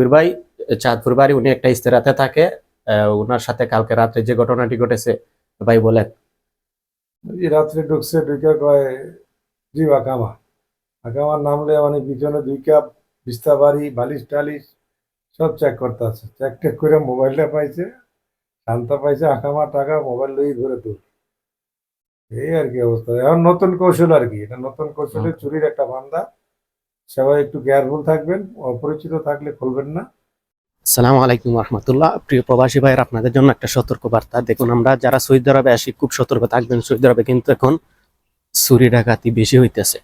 কবির ভাই চাঁদপুর বাড়ি উনি একটা ইস্তেরাতে থাকে। ওনার সাথে কালকে রাত্রে যে ঘটনাটি ঘটেছে ভাই বলেন। রাত্রে ঢুকছে ঢুকে কয় জি আকামা আকামার নামলে মানে পিছনে দুই কাপ বিস্তা বাড়ি বালিশ টালিশ সব চেক করতে আছে। চেক টেক করে মোবাইলটা পাইছে শান্তা পাইছে আকামা টাকা মোবাইল লই ঘুরে দূর এই আর কি অবস্থা। এখন নতুন কৌশল আর কি এটা নতুন কৌশলে চুরির একটা বান্দা। সবাই একটু কেয়ারফুল থাকবেন, অপরিচিত থাকলে খুলবেন না। সালাম আলাইকুম রহমতুল্লাহ। প্রিয় প্রবাসী ভাইয়ের, আপনাদের জন্য একটা সতর্ক বার্তা দেখুন, আমরা যারা সৌদি আরবে আসি, খুব সতর্ক থাকবেন। সৌদি আরবে কিন্তু এখন চুরি ডাকাতি বেশি হইতেছে।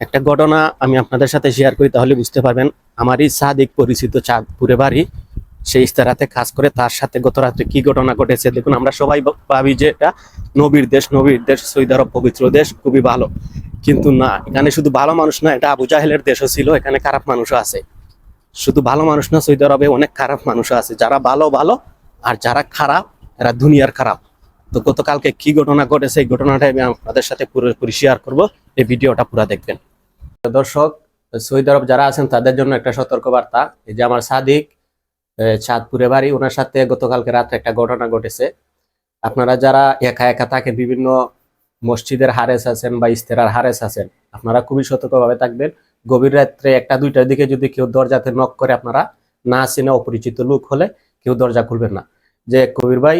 একটা ঘটনা আমি আপনাদের সাথে শেয়ার করি, তাহলে বুঝতে পারবেন, আমারই সাদিক পরিচিত চাঁদপুরে বাড়ি। সেই ইস্তারাতে কাজ করে, তার সাথে গত রাত্রে কি ঘটনা ঘটেছে, দেখুন, আমরা সবাই ভাবি যে এটা নবীর দেশ নবীর দেশ সৌদি আরব পবিত্র দেশ, খুবই ভালো। কিন্তু না, এখানে শুধু ভালো মানুষ না, এটা আবু জাহেলের দেশও ছিল, এখানে খারাপ মানুষও আছে। শুধু ভালো মানুষ না, সৌদি আরবে অনেক খারাপ মানুষও আছে, যারা ভালো ভালো, আর যারা খারাপ, এরা দুনিয়ার খারাপ। তো গতকালকে কি ঘটনা ঘটেছে এই ঘটনাটা আমি আপনাদের সাথে পুরোপুরি শেয়ার করব, এই ভিডিওটা পুরো দেখবেন। দর্শক, সৌদি আরব যারা আছেন, তাদের জন্য একটা সতর্ক বার্তা এই যে আমার সাদিক চাঁদপুরে বাড়ি, ওনার সাথে গতকালকে রাত্রে একটা ঘটনা ঘটেছে। আপনারা যারা একা একা থাকেন, বিভিন্ন মসজিদের হারেস আছেন বা ইস্তেরার হারেস আছেন, আপনারা খুবই সতর্কভাবে থাকবেন। গভীর রাত্রে একটা দুইটার দিকে যদি কেউ দরজাতে নক করে, আপনারা না চিনে অপরিচিত লোক হলে কেউ দরজা খুলবেন না। যে কবির ভাই,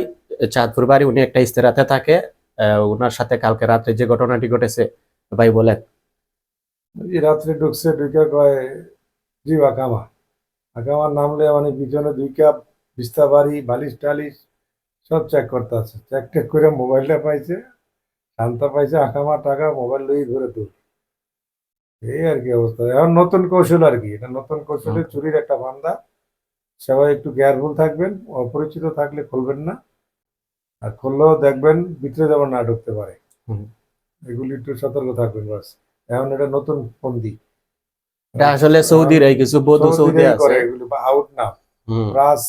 চাঁদপুর বাড়ি, উনি একটা ইস্তেরাতে থাকে ওনার সাথে কালকে রাত্রে যে ঘটনাটি ঘটেছে, ভাই বলেন। রাত্রে ঢুকছে, ঢুকে কয় নামলে মানে পিছনে দুই কাপ বিস্তা বাড়ি, বালিশ টালিশ সব চেক করতে আছে। চেক টেক করে মোবাইলটা পাইছে। শান্তা পাইছে আকামা টাকা মোবাইল লই ঘুরে তো এই আর কি অবস্থা। এখন নতুন কৌশল আর কি। এটা নতুন কৌশলে চুরির একটা বান্দা। সবাই একটু কেয়ারফুল থাকবেন অপরিচিত থাকলে খুলবেন না। আর খুললেও দেখবেন ভিতরে যেমন না ঢুকতে পারে। এগুলি একটু সতর্ক থাকবেন বাস। এখন এটা নতুন ফন্দি এটা আসলে সৌদির এই কিছু বৌদ্ধ সৌদি আছে। এগুলো বা আউট না প্লাস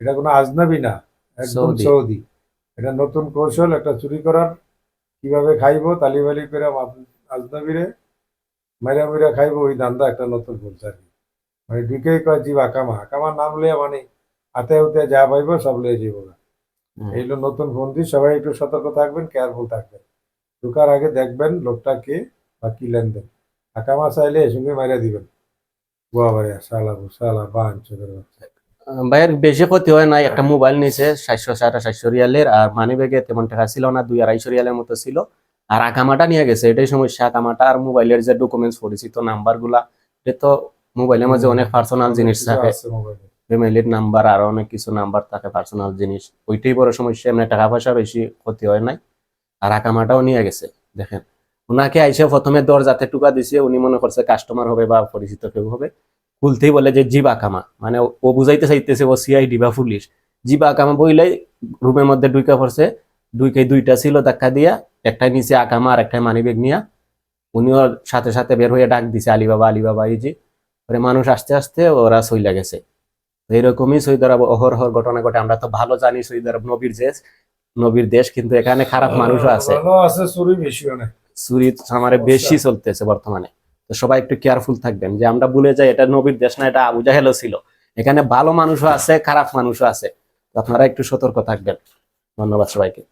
এটা কোনো আজনাবি না। একদম। সৌদি। এটা নতুন কৌশল একটা চুরি করার কীভাবে খাইবো তালিবালি করে আজনাবিরে মাইরা মাইরা খাইবো ওই দান্দা একটা নতুন বলছে আর কি। মানে ঢুকেই কয় জীব আকামা আকামার নাম লিয়ে মানে হাতে হাতে যা পাইবো সব লিয়ে যাব হুম। এইগুলো নতুন বন্দি সবাই একটু সতর্ক থাকবেন কেয়ারফুল থাকবেন। ঢুকার আগে দেখবেন লোকটা কে বা কি লেনদেন। আকামা চাইলে এর সঙ্গে মাইরা দিবেন। বাড়িয়া সালা বান চোখের বাচ্চা। ভাইয়ের বেশি ক্ষতি হয় নাই। একটা মোবাইল নিছে সাতশো সাড়ে সাতশো রিয়ালের আর মানি ব্যাগে তেমন টাকা ছিল না দুই আড়াইশো রিয়ালের মতো ছিল। আর আকামাটা নিয়ে গেছে এটাই সমস্যা। আকামাটা আর মোবাইলের যে ডকুমেন্টস পরিচিত নাম্বারগুলা এটা তো মোবাইলের মাঝে অনেক পার্সোনাল জিনিস থাকে। ফ্যামিলির নাম্বার আর অনেক কিছু নাম্বার থাকে পার্সোনাল জিনিস। ওইটাই বড় সমস্যা এমনি টাকা পয়সা বেশি ক্ষতি হয় নাই। আর আকামাটাও নিয়ে গেছে দেখেন। ওনাকে আইসে প্রথমে দরজাতে টুকা দিছে উনি মনে করছে কাস্টমার হবে বা পরিচিত কেউ হবে। খুলতেই বলে যে জিবা কামা মানে ও- বুঝাইতে চাইতেছে ও সিআইডি বা পুলিশ। জিবা কামা বইলাই রুমের মধ্যে ডুইকা পড়ছে দুইকে দুইটা ছিল ধাক্কা দিয়া একটাই নিচে আকামা আর একটাই মানিব্যাগ নিয়া। উনিও সাথে সাথে বের হয়ে ডাক দিছে আলিবাবা আলিবাবা এই যে। পরে মানুষ আসতে আসতে ওরা সইলা গেছে। এইরকমই সৌদি আরব অহরহর ঘটনা ঘটে। আমরা তো ভালো জানি সৌদি আরব নবীর দেশ নবীর দেশ কিন্তু এখানে খারাপ মানুষও আছে। চুরি বেশি চুরি আমারে বেশি চলতেছে বর্তমানে। তো সবাই একটু কেয়ারফুল থাকবেন যে আমরা ভুলে যাই, এটা নবীর দেশ না, এটা আবু জাহেলও ছিল। এখানে ভালো মানুষও আছে, খারাপ মানুষও আছে। আপনারা একটু সতর্ক থাকবেন। ধন্যবাদ সবাইকে।